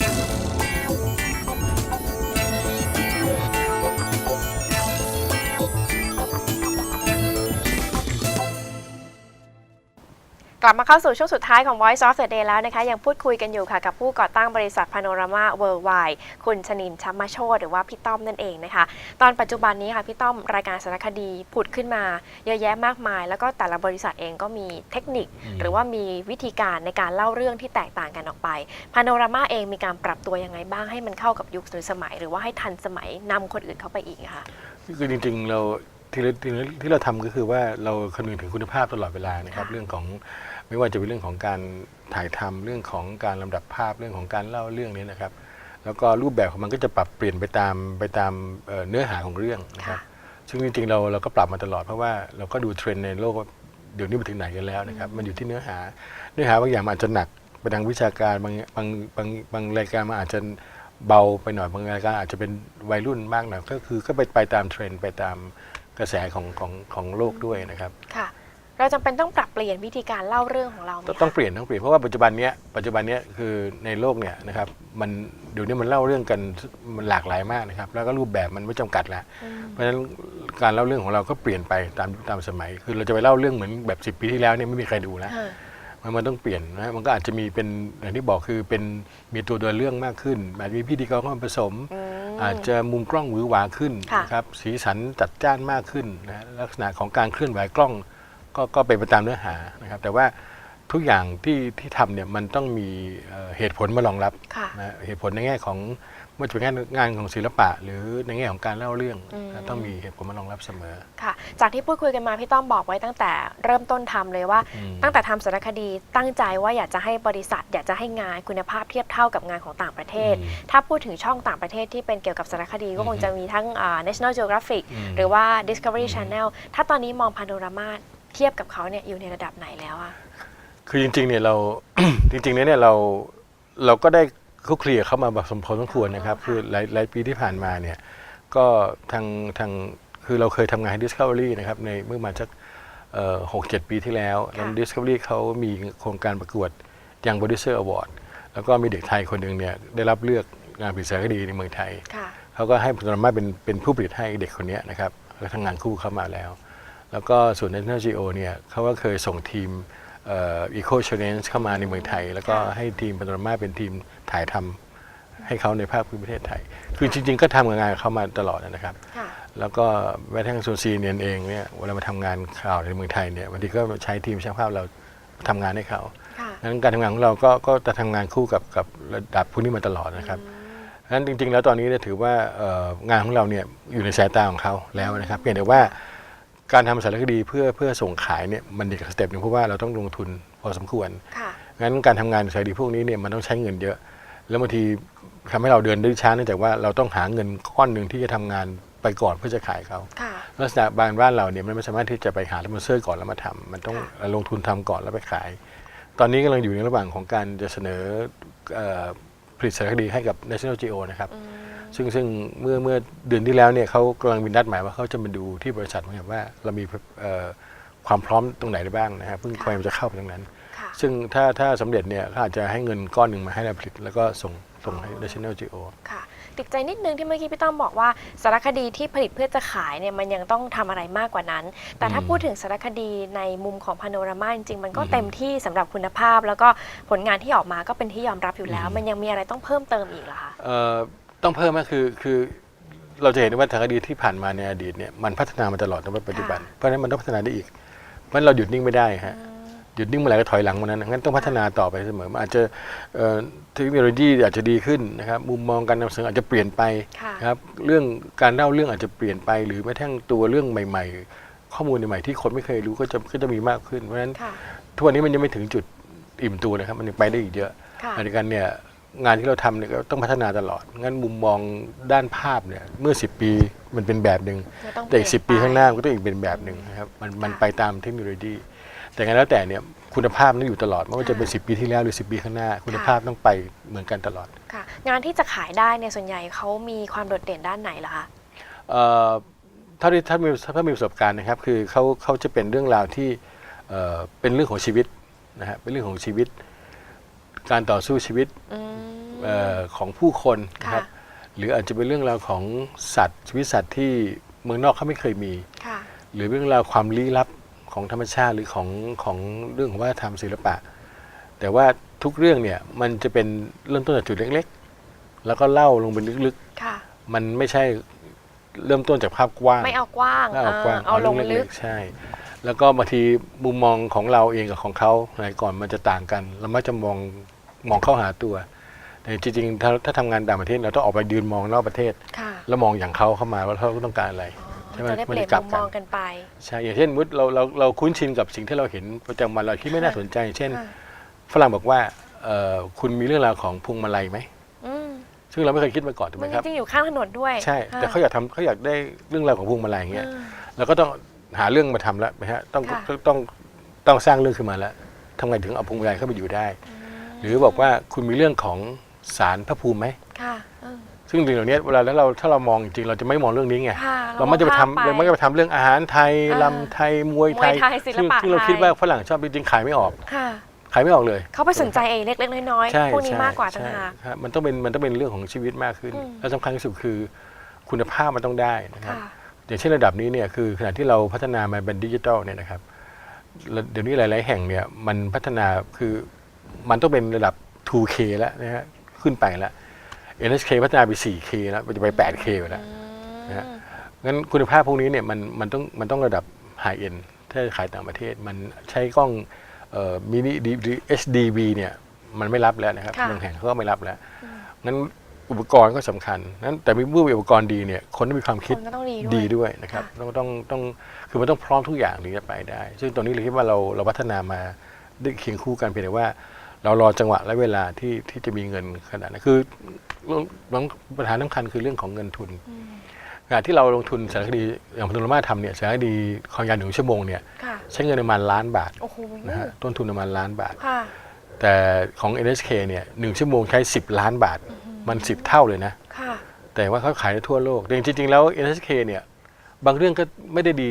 you กลับมาเข้าสู่ช่วงสุดท้ายของ Voice of the Day แล้วนะคะ ยังพูดคุยกันอยู่ค่ะ กับผู้ก่อตั้งบริษัท Panorama Worldwide คุณชนินชัมมาโชตหรือว่าพี่ต้อมนั่นเองนะคะ ตอนปัจจุบันนี้ค่ะ พี่ต้อมรายการสารคดีผุดขึ้นมา เยอะแยะมากมาย แล้วก็แต่ละบริษัทเองก็มีเทคนิคอืมหรือว่ามีวิธีการในการเล่าเรื่องที่แตกต่างกันออกไป Panorama เองมีการปรับตัวยังไงบ้างให้มันเข้ากับยุคสมัย หรือว่าให้ทันสมัยนำคนอื่นเข้าไปอีกอะค่ะคือจริงๆเราที่เราที่เราที่เราทำก็คือว่าเราคำนึงถึงคุณภาพตลอดเวลานะครับค่ะเรื่องของ ไม่ว่าจะเป็นเรื่องของการถ่ายทำเรื่องของการลำดับภาพเรื่องของการเล่าเรื่องนี้นะครับ แล้วก็รูปแบบของมันก็จะปรับเปลี่ยนไปตามไปตามเอ่อเนื้อหาของเรื่องนะครับค่ะซึ่งจริงๆเราเราก็ปรับมาตลอดเพราะว่าเราก็ดูเทรนด์ในโลกว่าเดี๋ยวนี้ไปถึงไหนกันแล้วนะครับมันอยู่ที่เนื้อหา เนื้อหาบางอย่างมันอาจจะหนักไปทางวิชาการบางบางบางบางรายการมันอาจจะเบาไปหน่อยบางรายการอาจจะเป็นวัยรุ่นมากหน่อยก็คือก็ไปไปตามเทรนด์ไปตามกระแสของของของโลกด้วยนะครับค่ะ เราจำเป็นต้องปรับเปลี่ยนวิธีการเล่าเรื่องของเราไหมต้องคะต้องเปลี่ยนต้องเปลี่ยนเพราะว่าปัจจุบันเนี้ยปัจจุบันเนี้ยคือในโลกเนี่ยนะครับมันเดี๋ยวนี้มันเล่าเรื่องกันมันหลากหลายมากนะครับแล้วก็รูปแบบมันไม่จำกัดแล้วอืมเพราะฉะนั้นการเล่าเรื่องของเราก็เปลี่ยนไปตามยุคตามสมัย คือเราจะไปเล่าเรื่องเหมือนแบบ 10 ปีที่แล้วเนี่ยไม่มีใครดูแล้วค่ะมันมันต้องเปลี่ยนนะมันก็อาจจะมีเป็นอย่างที่บอกคือเป็นมีตัวเดินเรื่องมากขึ้นอาจจะมีพิธีกรเข้ามาผสมอืมอาจจะมุมกล้องหวือหวาขึ้นค่ะนะครับสีสันจัดจ้านมากขึ้นนะลักษณะของการเคลื่อนไหวกล้อง ก็ก็เป็นไปตามเนื้อหานะครับ แต่ว่าทุกอย่างที่ที่ทำเนี่ยมันต้องมีเอ่อเหตุผลมารองรับค่ะนะเหตุผลในแง่ของไม่ว่าจะเป็นงานงานของศิลปะ หรือในแง่ของการเล่าเรื่องอืมนะต้องมีเหตุผลมารองรับเสมอค่ะจากที่พูดคุยกันมาพี่ต้อมบอกไว้ตั้งแต่เริ่มต้นทำเลยว่าอืมตั้งแต่ทำสารคดีตั้งใจว่าอยากจะให้บริษัท อยากจะให้งานคุณภาพเทียบเท่ากับงานของต่างประเทศอืมถ้าพูดถึงช่องต่างประเทศที่เป็นเกี่ยวกับสารคดีก็คงจะมีทั้งอ่า National Geographic อืมหรือว่า Discovery Channel ถ้าตอนนี้มองพาโนรามา เทียบกับเขาเนี่ยอยู่ในระดับไหนแล้วอะคือจริงๆเนี่ยเรา จริงๆเนี่ยเราเราก็ได้คลุกคลีกับเข้ามาแบบสมพอสมควรนะครับ คือหลายหลายปีที่ผ่านมาเนี่ย ก็ทางทางคือเราเคยทำงานให้ Discovery นะครับ ในเมื่อมาสักหกเจ็ดปีที่แล้วแล้ว Discovery เขามีโครงการประกวดยัง Producer Award แล้วก็มีเด็กไทยคนหนึ่งเนี่ยได้รับเลือกงานผลิตสารคดีในเมืองไทยค่ะเขาก็ให้พนมาเป็นเป็นผู้ผลิตให้เด็กคนเนี้ยนะครับแล้วทำงานคู่เข้ามาแล้ว แล้วก็ส่วน National Geo เนี่ยเขาก็เคยส่งทีมเอ่อ Eco Challenge เข้ามาในเมืองไทย แล้วก็ค่ะให้ทีมพนมาเป็นทีมถ่ายทำให้เขาในภาคพื้นประเทศไทย คือจริง ๆ ก็ทำงานกับเขามาตลอดนะครับค่ะแล้วก็แม้กระทั่งโซนซีเนียนเองเนี่ยเวลามาทำงานข่าวในเมืองไทยเนี่ยบางทีก็ใช้ทีมช่างภาพเราทำงานให้เขาค่ะดังนั้นการทำงานของเราก็ก็จะทำงานคู่กับกับระดับพวกนี้มาตลอดนะครับเพราะฉะนั้นจริง ๆ แล้วตอนนี้เนี่ยถือว่าเอ่องานของเราเนี่ยอยู่ในสายตาของเขาแล้วนะครับเพียงแต่ว่า การทำสารคดีเพื่อเพื่อส่งขายเนี่ยมันอีกสเต็ปหนึ่งเพราะว่าเราต้องลงทุนพอสมควร ค่ะ งั้นการทำงานสารคดีพวกนี้เนี่ยมันต้องใช้เงินเยอะ แล้วบางทีทำให้เราเดินได้ช้าเนื่องจากว่าเราต้องหาเงินก้อนหนึ่งที่จะทำงานไปก่อนเพื่อจะขายเขา ค่ะ ลักษณะบางบ้านเราเนี่ยมันไม่สามารถที่จะไปหาสปอนเซอร์ก่อนแล้วมาทำมันต้องค่ะลงทุนทำก่อนแล้วไปขาย ตอนนี้กำลังอยู่ในระหว่างของการจะเสนอเอ่อผลิตสารคดีให้กับ National Geo นะครับ อืม ซึ่งซึ่งเมื่อเมื่อเดือนที่แล้วเนี่ยเขากำลังมีนัดหมายว่าเขาจะมาดูที่บริษัทนะครับว่าเรามีเอ่อความพร้อมตรงไหนได้บ้างนะครับเพิ่งค่ะกำลังจะเข้าไปตรงนั้นค่ะซึ่งถ้าถ้าสำเร็จเนี่ยเขาอาจจะให้เงินก้อนหนึ่งมาให้เราผลิต แล้วก็ส่งส่งให้ National Geo ค่ะติดใจนิดนึงที่เมื่อกี้พี่ต้อมบอกว่าสารคดีที่ผลิตเพื่อจะขายเนี่ยมันยังต้องทำอะไรมากกว่านั้น แต่ถ้าอืมพูดถึงสารคดีในมุมของพาโนรามาจริงๆ มันก็อืมเต็มที่สำหรับคุณภาพ แล้วก็ผลงานที่ออกมาก็เป็นที่ยอมรับอยู่แล้วอืมมันยังมีอะไรต้องเพิ่มเติมอีกเหรอคะเอ่อ ต้องเพิ่มก็คือคือเราจะเห็นได้ว่าสารคดีที่ผ่านมาในอดีตเนี่ยมันพัฒนามาตลอดในปัจจุบันค่ะเพราะฉะนั้นมันต้องพัฒนาได้อีก เพราะฉะนั้นเราหยุดนิ่งไม่ได้ฮะหยุดนิ่งเมื่อไหร่ก็ถอยหลังวันนั้นงั้นต้องพัฒนาต่อไปเสมอมันอาจจะเอ่อเทคโนโลยีอาจจะดีขึ้นนะครับมุมมองการนำเสนออาจจะเปลี่ยนไปค่ะนะครับเรื่องการเล่าเรื่องอาจจะเปลี่ยนไป หรือแม้กระทั่งตัวเรื่องใหม่ ๆ ข้อมูลใหม่ๆที่คนไม่เคยรู้ก็จะก็จะมีมากขึ้น เพราะฉะนั้นค่ะทุกวันนี้มันยังไม่ถึงจุดอิ่มตัวนะครับมันยังไปได้อีกเยอะค่ะอันนี้กันเนี่ย งานที่เราทำเนี่ยก็ต้องพัฒนาตลอด งั้นมุมมองด้านภาพเนี่ยเมื่อ 10 ปีมันเป็นแบบหนึ่งจะต้องแต่อีกเปสิลี่ยนปีข้างหน้าไปมันก็ต้องอีกเป็นแบบหนึ่งนะครับมันมันค่ะไปตามเทคโนโลยี แต่ไงแล้วแต่เนี่ยคุณภาพนั้นอยู่ตลอดไม่ว่าจะเป็นค่ะ10 ปีที่แล้วหรือ 10 ปีข้างหน้า คุณค่ะภาพต้องไปเหมือนกันตลอดค่ะ งานที่จะขายได้เนี่ยส่วนใหญ่เขามีความโดดเด่นด้านไหนเหรอคะ เอ่อเท่าที่ถ้ามีถ้ามีประสบการณ์นะครับ คือเขาเขาจะเป็นเรื่องราวที่เอ่อเป็นเรื่องของชีวิตนะฮะเป็นเรื่องของชีวิต การต่อสู้ชีวิตอืม เอ่อของผู้คนนะครับ ค่ะ หรืออาจจะเป็นเรื่องราวของสัตว์ชีวิตสัตว์ที่เมืองนอกเขาไม่เคยมี ค่ะ หรือเรื่องราวความลี้ลับของธรรมชาติหรือของของเรื่องของวัฒนธรรมศิลปะ แต่ว่าทุกเรื่องเนี่ยมันจะเป็นเริ่มต้นจากจุดเล็กๆ แล้วก็เล่าลงไปลึกค่ะ ๆ มันไม่ใช่เริ่มต้นจากภาพกว้าง ไม่เอากว้างไม่เอากว้างเอเอาลงรื่องลึกๆใช่ แล้วก็บางทีมุมมองของเราเองกับของเขาในก่อนมันจะต่างกัน เรามักจะมอง มองเข้าหาตัว แต่จริงๆถ้าถ้าทำงานต่างประเทศเราต้องออกไปยืนมองนอกประเทศ ค่ะแล้วมองอย่างเขาเข้ามาว่าเขาต้องการอะไรใช่ไหมจะได้เปลี่ยนมันจะกลับมุมกันมองกันไป ใช่อย่างเช่นมุดเราเราเราคุ้นชินกับสิ่งที่เราเห็นประจำวันเราที่ไม่น่าสนใจ เช่น ค่ะ ฝรั่งบอกว่าเอ่อคุณมีเรื่องราวของพวงมาลัยไหมอืมซึ่งเราไม่เคยคิดมาก่อนถูกไหมัมนครับ จริงๆอยู่ข้างถนนด้วยใช่ แต่เขาอยากทำเขาอยากได้เรื่องราวของพวงมาลัยอย่างเงี้ยอืมเราก็ต้องหาเรื่องมาทำแล้วนะฮะต้องค่ะ ต้องต้องต้องสร้างเรื่องขึ้นมาแล้วทำไงถึงเอาพวงมาลัยเข้าไปอยู่ได้ หรือบอกว่าคุณมีเรื่องของสารพระภูมิไหมค่ะเออ ซึ่งจริงๆเหล่านี้เวลาแล้วเราถ้าเรามองจริงๆเราจะไม่มองเรื่องนี้ไงค่ะเราไม่จะไปทำข้เราไม่จะไปทำเรื่องอาหารไทยอ่าลำไทยมวยไทยมวยไทยศิลซึ่งปะซึ่งเราไทย คิดว่าฝรั่งชอบจริงๆขายไม่ออกค่ะ ขายไม่ออกเลย เขาไปสนใจเองเล็กๆน้อยใช่ๆพวกนี้ใช่มากกว่าต่างใช่หากครับมันต้องเป็นมันต้องเป็นเรื่องของชีวิตมากขึ้น อืม และสำคัญที่สุดคือคุณภาพมันต้องได้นะครับ ค่ะ อย่างเช่นระดับนี้เนี่ยคือขณะที่เราพัฒนามาเป็นดิจิทัลเนี่ยนะครับแล้วเดี๋ยวนี้หลาย ๆ แห่งเนี่ยมันพัฒนาคือ มันต้องเป็นระดับ 2K แล้วนะฮะขึ้นไปแล้ว NHK พัฒนาไป 4K แล้วมันจะไป 8K ไปแล้วนะฮะงั้นคุณภาพพวกนี้เนี่ยมันมันต้องมันต้องระดับไฮเอ็นถ้าจะขายต่างประเทศ มันใช้กล้องมินิดี HDV เนี่ยมันไม่รับแล้วนะครับค่ะบางแห่งเขาก็ไม่รับแล้วงั้นอุปกรณ์ก็สำคัญนั้นแต่เมื่อมีอุปกรณ์ดีเนี่ยคนต้องมีความคคิดนก็ต้องดีด้วยดีด้วยนะครับค่ะต้องต้องต้องคือมันต้องพร้อมทุกอย่างถึงจะไปได้ ซึ่งตรงนี้เราคิดว่าเราเราพัฒนามาได้เคียงคู่กันเพียงแต่ว่า เรารอจังหวะและเวลาที่ที่จะมีเงินขนาดนั้นคือเรื่องปัญหาสำคัญคือเรื่องของเงินทุนอืมขณะที่เราลงทุนสารคดีอย่างพันธุรมาทำเนี่ยสารคดีความยาวหนึ่งชั่วโมงเนี่ยค่ะใช้เงินประมาณล้านบาทโอ้โหนะฮะต้นทุนประมาณล้านบาทค่ะแต่ของ NHK เนี่ยหนึ่งชั่วโมงใช้ 10 ล้านบาทมัน 10 เท่าเลยนะค่ะแต่ว่าเขาขายได้ทั่วโลกแต่จริงๆแล้ว NHK เนี่ยบางเรื่องก็ไม่ได้ดี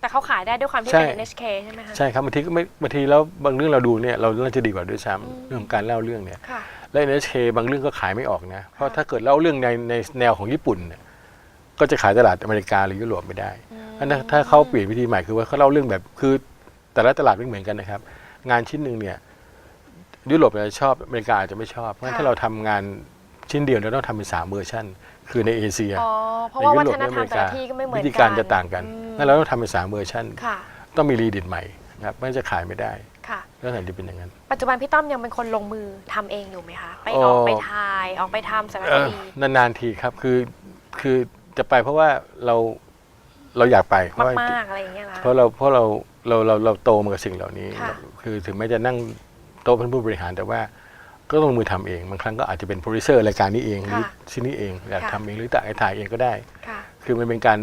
แต่เขาขายได้ด้วยความที่ใช่เป็น NHK ใช่ไหมคะ ใช่ครับบางทีก็ไม่บางทีแล้วบางเรื่องเราดูเนี่ยเราน่าจะดีกว่าด้วยซ้อืมำเรื่องของการเล่าเรื่องเนี่ยค่ะ และ NHK บางเรื่องก็ขายไม่ออกนะ เพราะถ้าเกิดเล่าเรื่องในในแนวของญี่ปุ่นเนี่ยก็จะขายตลาดอเมริกาหรือยุโรปไม่ได้อันนั้นถ้าเขาเปลี่ยนวิธีใหม่คือว่าเขาเล่าเรื่องแบบคือแต่ละตลาดไม่เหมือนกันนะครับ งานชิ้นหนึ่งเนี่ยยุโรปอาจจะชอบอเมริกาอาจจะไม่ชอบเพราะฉะนั้นค่ะถ้าเราทำงานชิ้นเดียวเราต้องทำเป็นสามเวอร์ชัน คือในเอเชีย อ๋อเพราะว่าในวัยุโรฒปนธรรมแต่ละที่ก็ไม่เหมือนวิกันธีการจะต่างกันอืมนั่นเราต้องทำเป็นสามเวอร์ชันค่ะต้องมีรีดิตใหม่นะครับไม่งั้นจะขายไม่ได้ค่ะ แล้วไหนจะเป็นอย่างนั้น ปัจจุบันพี่ต้อมยังเป็นคนลงมือทำเองอยู่ไหมคะ ไปเอ่อออกไปถ่ายออกไปทำสารเอ่คอดี นานๆทีครับคือคือจะไปเพราะว่าเราเราอยากไปเพราะว่า มาก ๆ อะไรอย่างเงี้ยนะ เพราะเราเพราะเราเราเราเราโตมากับสิ่งเหล่านี้ ค่ะ คือถึงแม้จะนั่งโต๊ะเป็นผู้บริหารแต่ว่า ก็ต้องลงมือทำเองบางครั้งก็อาจจะเป็นโปรดิวเซอร์รายการนี้เองหรือชิ้นนี้เองอยากค่ะทำเองหรือถ่ายถ่ายเองก็ได้ค่ะคือมันเป็นการ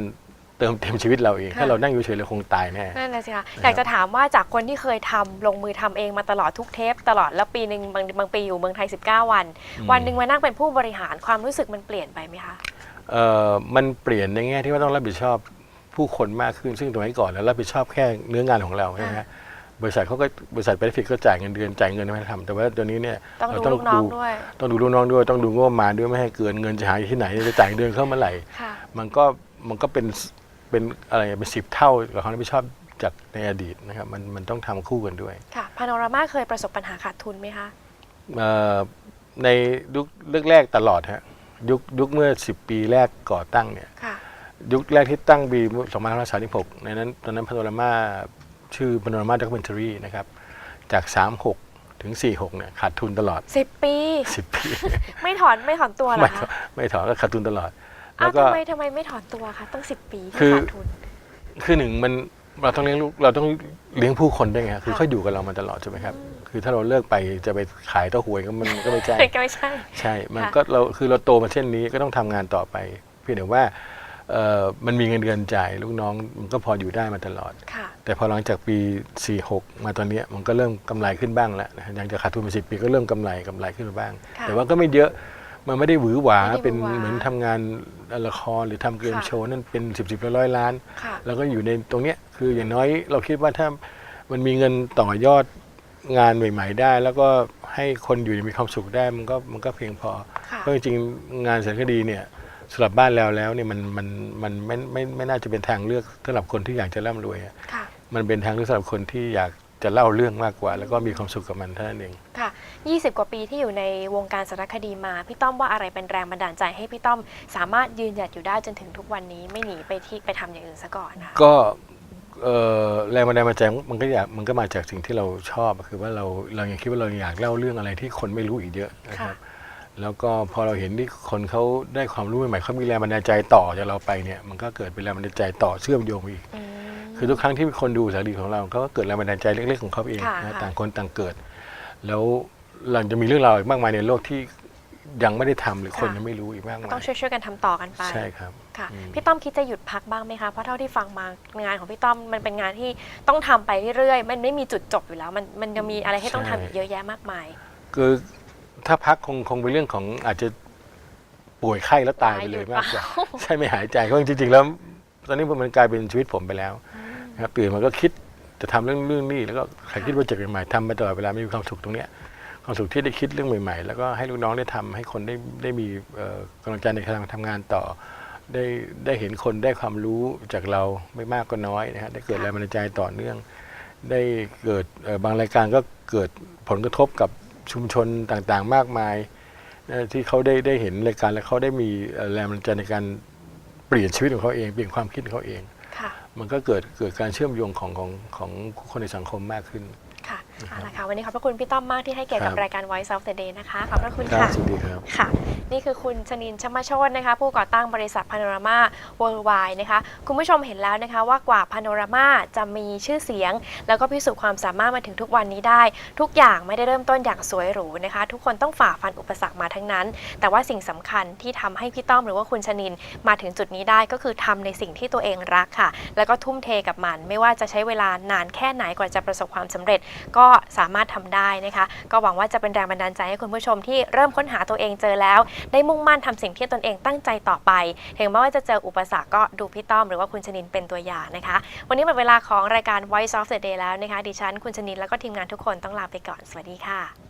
เติมเต็มชีวิตเราเองค่ะถ้าเรานั่งอยู่เฉยเราคงตายแน่นั่นแหละสิคะอยากจะถามว่าจากคนที่เคยทำลงมือทำเองมาตลอดทุกเทป ตลอดแล้วปีหนึ่งบางบางปีอยู่เมืองไทย 19 วันอืมวันหนึ่งมานั่งเป็นผู้บริหารความรู้สึกมันเปลี่ยนไปไหมคะเอ่อมันเปลี่ยนในแง่ที่ว่าต้องรับผิดชอบผู้คนมากขึ้นซึ่งตรงนี้ก่อนแล้วรับผิดชอบแค่เนื้องานของเราใช่ไหมฮะ บริษัทเขาก็บริษัทเบนฟิตก็จ่ายเงินเดือนจ่ายเงินให้ทำแต่ว่าตัวนี้เนี่ยต้องเราดูลูกน้องด้วยต้องดูลูกน้องด้วย ต้องดูงบประมาณด้วยไม่ให้เกินเงินจะหายที่ไหนจะจ่ายเงินเดือนเข้าเมื่อไหร่ค่ะมันก็มันก็เป็นเป็นอะไรเป็นสิบเท่ากับความรับผิดชอบจากในอดีตนะครับมันมันต้องทำคู่กันด้วยค่ะพาโนรามาเคยประสบปัญหาขาดทุนไหมคะเอ่อในยุคแรกๆตลอดฮะยุคยุคเมื่อ 10 ปีแรกก่อตั้งเนี่ยค่ะยุคแรกที่ตั้งปี2536ในนั้นตอนนั้นพาโนรามาชื่อพาโนรามา ด็อกเมนทารีนะครับ จาก 36 ถึง 46 เนี่ยขาดทุนตลอด10ปี 10 ปี ไม่ถอนไม่ถอนตัวเหรไม่อถอคะนไม่ถอนก็ขาดทุนตลอด อ้าแล้ววก็ ทำไมทำไมไม่ถอนตัวคะต้อง10ปีที่คือขาดทุน คือหนึ่งมันเราต้องเลี้ยงลูกเราต้องเลี้ยงผู้คนด้วยไงคือค่ะ เขาอยู่กับเรามาตลอดใช่ไหมครับ คือถ้าเราเลิกไปจะไปขายเต้าหวยก็มันก็ไม่ใช่ ก็ไม่ใช่ ใช่ มันค่ะ ก็เราคือเราโตมาเช่นนี้ก็ต้องทำงานต่อไป เพียงแต่ว่าเอ่อ มันมีเงินเดือนจ่ายลูกน้องมันก็พออยู่ได้มาตลอดค่ะแต่พอหลังจากปี 46 มาตอนเนี้ยมันก็เริ่มกำไรขึ้นบ้างแล้วนะยังจะขาดทุนไปสิปีก็เริ่มกำไรกำไรขึ้นมาบ้างค่ะแต่ว่าก็ไม่เยอะมันไม่ได้หวือหวาไม่ได้หวือเป็นหวาเหมือนทำงานละครหรือทำเกมค่ะโชว์นั่นเป็น10บสิบร้อยล้านค่ะแล้วก็อยู่ในตรงเนี้ยคืออย่างน้อยเราคิดว่าถ้ามันมีเงินต่อยอดงานใหม่ ๆ ได้ แล้วก็ให้คนอยู่มีความสุขได้มันก็มันก็เพียงพอค่ะเพราะจริงๆงานสารคดีเนี่ย สำหรับบ้านเราแล้วเนี่ยมันมันมันไม่ไม่ไม่น่าจะเป็นทางเลือกสำหรับคนที่อยากจะร่ำรวยอะค่ะ มันเป็นทางเลือกสำหรับคนที่อยากจะเล่าเรื่องมากกว่า แล้วก็มีความสุขกับมันเท่านั้นเอง ค่ะ 20 กว่าปีที่อยู่ในวงการสารคดีมา พี่ต้อมว่าอะไรเป็นแรงบันดาลใจให้พี่ต้อมสามารถยืนหยัดอยู่ได้จนถึงทุกวันนี้ไม่หนีไปที่ไปทำอย่างอื่นซะก่อนนะคะก็เอ่อแรงบันดาลใจมันก็อยากมันก็มาจากสิ่งที่เราชอบคือว่าเราเรายังคิดว่าเราอยากเล่าเรื่องอะไรที่คนไม่รู้อีกเยอะนะครับ แล้วก็พอเราเห็นที่คนเขาได้ความรู้ใหม่ๆเขามีแรงบันดาลใจต่อจากเราไปเนี่ยมันก็เกิดเป็นแรงบันดาลใจต่อเชื่อมโยงไปอีกอืมคือทุกครั้งที่คนดูสารคดีของเราเขาก็เกิดแรงบันดาลใจเล็กๆของเขาเองค่ะนะค่ะต่างคนต่างเกิด แล้วหลังจะมีเรื่องราวอีกมากมายในโลกที่ยังไม่ได้ทำหรือคนยังไม่รู้อีกมากก็มาต้อยงช่วยๆกันทำต่อกันไปใช่ครับค่ะอืมพี่ต้อมคิดจะหยุดพักบ้างไหมคะเพราะเท่าที่ฟังมางานของพี่ต้อมมันเป็นงานที่ต้องทำไปเรื่อยๆมันไม่มีจุดจบอยู่แล้ว มันมันยังมีอะไรให้ต้องทำอีกเยอะแยะมากมาย คือ ถ้าพักคงคงเป็นเรื่องของอาจจะป่วยไข้แล้วตายไปเลยตายหยุดมากกว่าเปล่าใช่ไม่หายใจเพราะจริงๆแล้ว ตอนนี้มันกลายเป็นชีวิตผมไปแล้วนะครับตื่นมาก็คิดจะทำเรื่องเรื่องนี้แล้วก็ใครคิดโปรเจกต์ใหม่ๆทำไปตลอดเวลามีความสุขตรงเนี้ยความสุขที่ได้คิดเรื่องใหม่ ๆ แล้วก็ให้ลูกน้องได้ทำให้คนได้ได้มีเอ่อกำลังใจในการทำงานต่อ ได้ได้เห็นคนได้ความรู้จากเราไม่มากก็น้อยนะฮะได้เกิดแรงบันดาลใจต่อเนื่อง ได้เกิดเอ่อบางรายการก็เกิดผลกระทบกับ ชุมชนต่างๆมากมายนะที่เขาได้ได้เห็นรายการแล้วเขาได้มีเอ่อแรงบันดาลใจในการเปลี่ยนชีวิตของเขาเอง เปลี่ยนความคิดของเขาเอง ค่ะ มันก็เกิดเกิดการเชื่อมโยงของของของคนในสังคมมากขึ้น ค่ะเอาละค่ะ วันนี้ขอบพระคุณพี่ต้อมมากที่ให้เกียรติกับครับ รายการ Voice of the Day นะคะ ขอบพระคุณครับค่ะ สวัสดีครับ ค่ะ นี่คือคุณชนินชมาโชตนะคะ ผู้ก่อตั้งบริษัทพาโนรามาเวิลด์ไวนะคะ คุณผู้ชมเห็นแล้วนะคะ ว่ากว่าพาโนรามาจะมีชื่อเสียง แล้วก็พิสูจน์ความสามารถมาถึงทุกวันนี้ได้ ทุกอย่างไม่ได้เริ่มต้นอย่างสวยหรูนะคะ ทุกคนต้องฝ่าฟันอุปสรรคมาทั้งนั้น แต่ว่าสิ่งสำคัญที่ทำให้พี่ต้อมหรือว่าคุณชนินมาถึงจุดนี้ได้ก็คือทำในสิ่งที่ตัวเองรักค่ะ แล้วก็ทุ่มเทกับมัน ไม่ว่าจะใช้เวลานานแค่ไหนกว่าจะประสบความสำเร็จ ก็สามารถทำได้นะคะ ก็หวังว่าจะเป็นแรงบันดาลใจให้คุณผู้ชมที่เริ่มค้นหาตัวเองเจอแล้วได้มุ่งมั่นทำสิ่งที่ตนเองตั้งใจต่อไป ถึงแม้ว่าจะเจออุปสรรคก็ดูพี่ต้อมหรือว่าคุณชนินเป็นตัวอย่างนะคะ วันนี้หมดเวลาของรายการ Voice of the Day แล้วนะคะ ดิฉันคุณชนินแล้วก็ทีมงานทุกคนต้องลาไปก่อน สวัสดีค่ะ